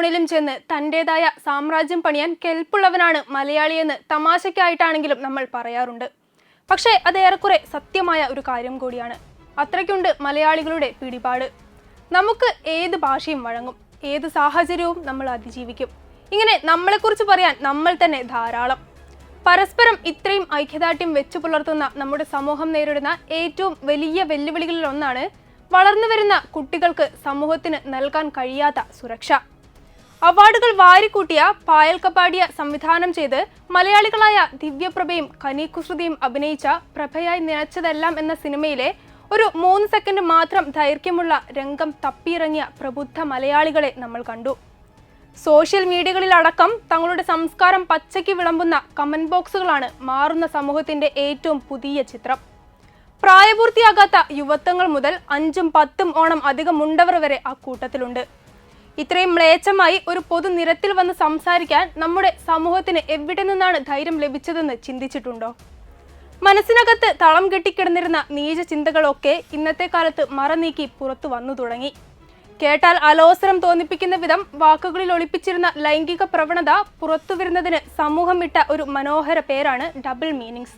കോണിലും ചെന്ന് തന്റെതായ സാമ്രാജ്യം പണിയാൻ കെൽപ്പുള്ളവനാണ് മലയാളിയെന്ന് തമാശയ്ക്കായിട്ടാണെങ്കിലും നമ്മൾ പറയാറുണ്ട്. പക്ഷേ അത് ഏറെക്കുറെ സത്യമായ ഒരു കാര്യം കൂടിയാണ്. അത്രയ്ക്കുണ്ട് മലയാളികളുടെ പിടിപാട്. നമുക്ക് ഏത് ഭാഷയും വഴങ്ങും. ഏത് സാഹചര്യവും നമ്മൾ അതിജീവിക്കും. ഇങ്ങനെ നമ്മളെക്കുറിച്ച് പറയാൻ നമ്മൾ തന്നെ ധാരാളം. പരസ്പരം ഇത്രയും ഐക്യദാർഢ്യം വെച്ചു പുലർത്തുന്ന നമ്മുടെ സമൂഹം നേരിടുന്ന ഏറ്റവും വലിയ വെല്ലുവിളികളിൽ ഒന്നാണ് വളർന്നു വരുന്ന കുട്ടികൾക്ക് സമൂഹത്തിന് നൽകാൻ കഴിയാത്ത സുരക്ഷ. അവാർഡുകൾ വാരിക്കൂട്ടിയ പായൽ കപ്പാടിയ സംവിധാനം ചെയ്ത് മലയാളികളായ ദിവ്യപ്രഭയും കനീകുശ്രുതിയും അഭിനയിച്ച പ്രഭയായി നിലച്ചതെല്ലാം എന്ന സിനിമയിലെ ഒരു മൂന്ന് സെക്കൻഡ് മാത്രം ദൈർഘ്യമുള്ള രംഗം തപ്പിയിറങ്ങിയ പ്രബുദ്ധ മലയാളികളെ നമ്മൾ കണ്ടു. സോഷ്യൽ മീഡിയകളിലടക്കം തങ്ങളുടെ സംസ്കാരം പച്ചയ്ക്ക് വിളമ്പുന്ന കമന്റ് ബോക്സുകളാണ് മാറുന്ന സമൂഹത്തിന്റെ ഏറ്റവും പുതിയ ചിത്രം. പ്രായപൂർത്തിയാകാത്ത യുവത്വങ്ങൾ മുതൽ അഞ്ചും പത്തും ഓണം അധികമുണ്ടവർ വരെ ആ കൂട്ടത്തിലുണ്ട്. ഇത്രയും മ്ലേച്ഛമായി ഒരു പൊതുനിരത്തിൽ വന്ന് സംസാരിക്കാൻ നമ്മുടെ സമൂഹത്തിന് എവിടെ നിന്നാണ് ധൈര്യം ലഭിച്ചതെന്ന് ചിന്തിച്ചിട്ടുണ്ടോ? മനസ്സിനകത്ത് തളം കെട്ടിക്കിടന്നിരുന്ന നീച ചിന്തകളൊക്കെ ഇന്നത്തെ കാലത്ത് മറനീക്കി പുറത്തു വന്നു തുടങ്ങി. കേട്ടാൽ അലോസരം തോന്നിപ്പിക്കുന്ന വിധം വാക്കുകളിൽ ഒളിപ്പിച്ചിരുന്ന ലൈംഗിക പ്രവണത പുറത്തു വരുന്നതിന് സമൂഹം ഇട്ട ഒരു മനോഹര പേരാണ് ഡബിൾ മീനിങ്സ്.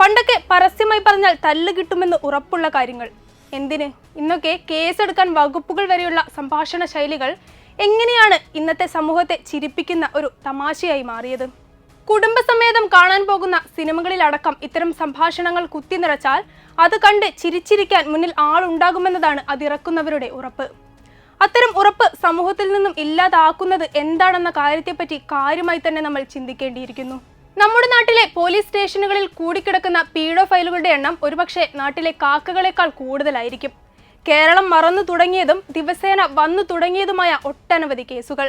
പണ്ടൊക്കെ പരസ്യമായി പറഞ്ഞാൽ തല്ല് കിട്ടുമെന്ന് ഉറപ്പുള്ള കാര്യങ്ങൾ. എന്തിന്? ഇന്നൊക്കെ കേസെടുക്കാൻ വകുപ്പുകൾ വരെയുള്ള സംഭാഷണ ശൈലികൾ എങ്ങനെയാണ് ഇന്നത്തെ സമൂഹത്തെ ചിരിപ്പിക്കുന്ന ഒരു തമാശയായി മാറിയത്? കുടുംബസമേതം കാണാൻ പോകുന്ന സിനിമകളിലടക്കം ഇത്തരം സംഭാഷണങ്ങൾ കുത്തി നിറച്ചാൽ അത് കണ്ട് ചിരിച്ചിരിക്കാൻ മുന്നിൽ ആളുണ്ടാകുമെന്നതാണ് അതിറക്കുന്നവരുടെ ഉറപ്പ്. അത്തരം ഉറപ്പ് സമൂഹത്തിൽ നിന്നും ഇല്ലാതാക്കുന്നത് എന്താണെന്ന കാര്യത്തെപ്പറ്റി കാര്യമായി തന്നെ നമ്മൾ ചിന്തിക്കേണ്ടിയിരിക്കുന്നു. നമ്മുടെ നാട്ടിലെ പോലീസ് സ്റ്റേഷനുകളിൽ കൂടിക്കിടക്കുന്ന പീഡോ ഫയലുകളുടെ എണ്ണം ഒരുപക്ഷെ നാട്ടിലെ കാക്കകളെക്കാൾ കൂടുതലായിരിക്കും. കേരളം മറന്നു തുടങ്ങിയതും ദിവസേന വന്നു തുടങ്ങിയതുമായ ഒട്ടനവധി കേസുകൾ.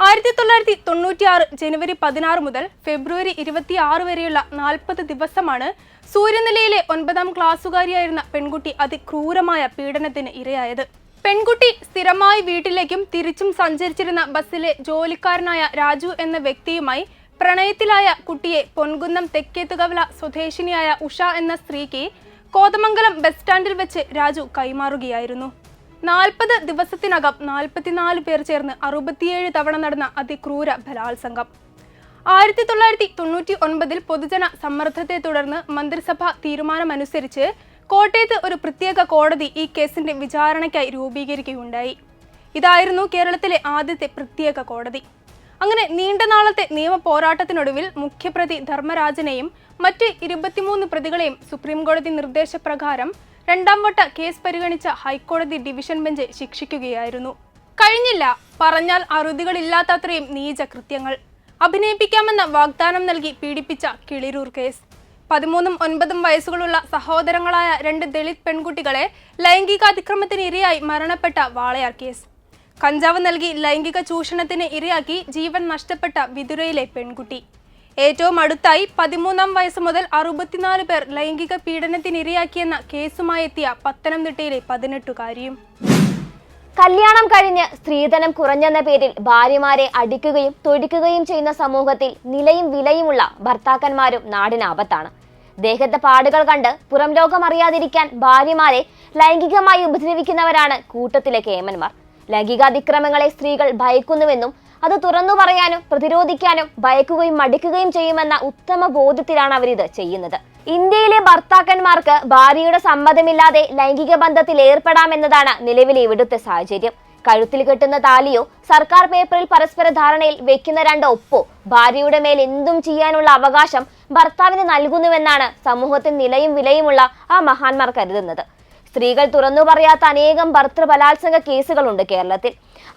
ആയിരത്തി തൊള്ളായിരത്തി തൊണ്ണൂറ്റിയാറ് ജനുവരി പതിനാറ് മുതൽ ഫെബ്രുവരി ഇരുപത്തി ആറ് വരെയുള്ള നാൽപ്പത് ദിവസമാണ് സൂര്യനിലയിലെ ഒൻപതാം ക്ലാസ്സുകാരിയായിരുന്ന പെൺകുട്ടി അതിക്രൂരമായ പീഡനത്തിന് ഇരയായത്. പെൺകുട്ടി സ്ഥിരമായി വീട്ടിലേക്കും തിരിച്ചും സഞ്ചരിച്ചിരുന്ന ബസ്സിലെ ജോലിക്കാരനായ രാജു എന്ന വ്യക്തിയുമായി പ്രണയത്തിലായ കുട്ടിയെ പൊൻകുന്നം തെക്കേത്തുകവല സ്വദേശിനിയായ ഉഷ എന്ന സ്ത്രീക്ക് കോതമംഗലം ബസ് സ്റ്റാൻഡിൽ വെച്ച് രാജു കൈമാറുകയായിരുന്നു. നാൽപ്പത് ദിവസത്തിനകം നാൽപ്പത്തിനാല് പേർ ചേർന്ന് അറുപത്തിയേഴ് തവണ നടന്ന അതിക്രൂര ബലാത്സംഗം. ആയിരത്തി തൊള്ളായിരത്തി തൊണ്ണൂറ്റി ഒൻപതിൽ പൊതുജന സമ്മർദ്ദത്തെ തുടർന്ന് മന്ത്രിസഭ തീരുമാനമനുസരിച്ച് കോട്ടയത്ത് ഒരു പ്രത്യേക കോടതി ഈ കേസിന്റെ വിചാരണയ്ക്കായി രൂപീകരിക്കുകയുണ്ടായി. ഇതായിരുന്നു കേരളത്തിലെ ആദ്യത്തെ പ്രത്യേക കോടതി. അങ്ങനെ നീണ്ട നാളത്തെ നിയമ പോരാട്ടത്തിനൊടുവിൽ മുഖ്യപ്രതി ധർമ്മരാജനെയും മറ്റ് ഇരുപത്തിമൂന്ന് പ്രതികളെയും സുപ്രീംകോടതി നിർദ്ദേശപ്രകാരം രണ്ടാം വട്ട കേസ് പരിഗണിച്ച ഹൈക്കോടതി ഡിവിഷൻ ബെഞ്ച് ശിക്ഷിക്കുകയായിരുന്നു. കഴിഞ്ഞില്ല. പറഞ്ഞാൽ അറുതികളില്ലാത്തത്രയും നീച കൃത്യങ്ങൾ. അഭിനയിപ്പിക്കാമെന്ന വാഗ്ദാനം നൽകി പീഡിപ്പിച്ച കിളിരൂർ കേസ്. പതിമൂന്നും ഒൻപതും വയസ്സുകളുള്ള സഹോദരങ്ങളായ രണ്ട് ദളിത് പെൺകുട്ടികളെ ലൈംഗികാതിക്രമത്തിനിരയായി മരണപ്പെട്ട വാളയാർ കേസ്. കഞ്ചാവ് നൽകി ലൈംഗിക ചൂഷണത്തിന് ഇരയാക്കി ജീവൻ നഷ്ടപ്പെട്ട വിതുരയിലെ പെൺകുട്ടി. ഏറ്റവും അടുത്തായി പതിമൂന്നാം വയസ്സ് മുതൽ അറുപത്തിനാല് പേർ ലൈംഗിക പീഡനത്തിനിരയാക്കിയെന്ന കേസുമായെത്തിയ പത്തനംതിട്ടയിലെ പതിനെട്ടുകാരിയും. കല്യാണം കഴിഞ്ഞ് സ്ത്രീധനം കുറഞ്ഞെന്ന പേരിൽ ഭാര്യമാരെ അടിക്കുകയും തൊടിക്കുകയും ചെയ്യുന്ന സമൂഹത്തിൽ നിലയും വിലയുമുള്ള ഭർത്താക്കന്മാരും നാടിനാപത്താണ് ദേഹത്തെ പാടുകൾ കണ്ട് പുറം ലോകം അറിയാതിരിക്കാൻ ഭാര്യമാരെ ലൈംഗികമായി ഉപദ്രവിക്കുന്നവരാണ് കൂട്ടത്തിലെ കേമന്മാർ. ലൈംഗികാതിക്രമങ്ങളെ സ്ത്രീകൾ ഭയക്കുന്നുവെന്നും അത് തുറന്നു പറയാനും പ്രതിരോധിക്കാനും ഭയക്കുകയും മടിക്കുകയും ചെയ്യുമെന്ന ഉത്തമ ബോധ്യത്തിലാണ് അവരിത് ചെയ്യുന്നത്. ഇന്ത്യയിലെ ഭർത്താക്കന്മാർക്ക് ഭാര്യയുടെ സമ്മതമില്ലാതെ ലൈംഗിക ബന്ധത്തിൽ ഏർപ്പെടാമെന്നതാണ് നിലവിലെ ഇവിടുത്തെ സാഹചര്യം. കഴുത്തിൽ കെട്ടുന്ന താലിയോ സർക്കാർ പേപ്പറിൽ പരസ്പര ധാരണയിൽ വെക്കുന്ന രണ്ട് ഒപ്പോ ഭാര്യയുടെ മേൽ എന്തും ചെയ്യാനുള്ള അവകാശം ഭർത്താവിന് നൽകുന്നുവെന്നാണ് സമൂഹത്തിൽ നിലയും വിലയുമുള്ള ആ മഹാന്മാർ കരുതുന്നത്. സ്ത്രീകൾ തുറന്നു പറയാത്ത അനേകം ഭർത്തൃ ബലാത്സംഗ കേസുകളുണ്ട് കേരളത്തിൽ.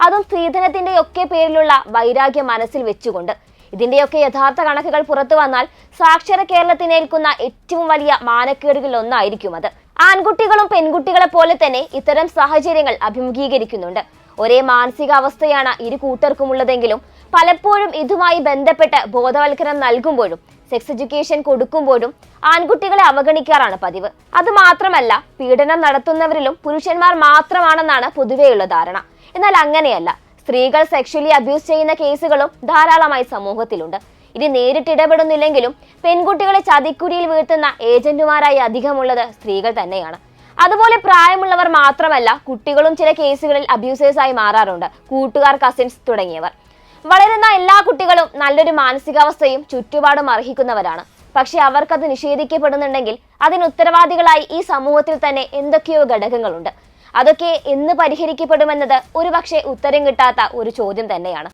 അതും സ്ത്രീധനത്തിന്റെ ഒക്കെ പേരിലുള്ള വൈരാഗ്യം മനസ്സിൽ വെച്ചുകൊണ്ട്. ഇതിന്റെയൊക്കെ യഥാർത്ഥ കണക്കുകൾ പുറത്തു വന്നാൽ സാക്ഷര കേരളത്തിനേൽക്കുന്ന ഏറ്റവും വലിയ മാനക്കേടുകളിൽ ഒന്നായിരിക്കും അത്. ആൺകുട്ടികളും പെൺകുട്ടികളെ പോലെ തന്നെ ഇത്തരം സാഹചര്യങ്ങൾ അഭിമുഖീകരിക്കുന്നുണ്ട്. ഒരേ മാനസികാവസ്ഥയാണ് ഇരു കൂട്ടർക്കുമുള്ളതെങ്കിലും പലപ്പോഴും ഇതുമായി ബന്ധപ്പെട്ട് ബോധവൽക്കരണം നൽകുമ്പോഴും സെക്സ് എഡ്യൂക്കേഷൻ കൊടുക്കുമ്പോഴും ആൺകുട്ടികളെ അവഗണിക്കാറാണ് പതിവ്. അത് മാത്രമല്ല പീഡനം നടത്തുന്നവരിലും പുരുഷന്മാർ മാത്രമാണെന്നാണ് പൊതുവെയുള്ള ധാരണ. എന്നാൽ അങ്ങനെയല്ല. സ്ത്രീകൾ സെക്ഷലി അബ്യൂസ് ചെയ്യുന്ന കേസുകളും ധാരാളമായി സമൂഹത്തിലുണ്ട്. ഇനി നേരിട്ട് ഇടപെടുന്നില്ലെങ്കിലും പെൺകുട്ടികളെ ചതിക്കുരിയിൽ വീഴ്ത്തുന്ന ഏജന്റുമാരായി അധികമുള്ളത് സ്ത്രീകൾ തന്നെയാണ്. അതുപോലെ പ്രായമുള്ളവർ മാത്രമല്ല കുട്ടികളും ചില കേസുകളിൽ അബ്യൂസേഴ്സായി മാറാറുണ്ട്. കൂട്ടുകാർ കസിൻസ് തുടങ്ങിയവർ. വളരുന്ന എല്ലാ കുട്ടികളും നല്ലൊരു മാനസികാവസ്ഥയും ചുറ്റുപാടും അർഹിക്കുന്നവരാണ്. പക്ഷെ അവർക്കത് നിഷേധിക്കപ്പെടുന്നുണ്ടെങ്കിൽ അതിന് ഉത്തരവാദികളായി ഈ സമൂഹത്തിൽ തന്നെ എന്തൊക്കെയോ ഘടകങ്ങളുണ്ട്. അതൊക്കെ എന്ന് പരിഹരിക്കപ്പെടുമെന്നത് ഒരുപക്ഷെ ഉത്തരം കിട്ടാത്ത ഒരു ചോദ്യം തന്നെയാണ്.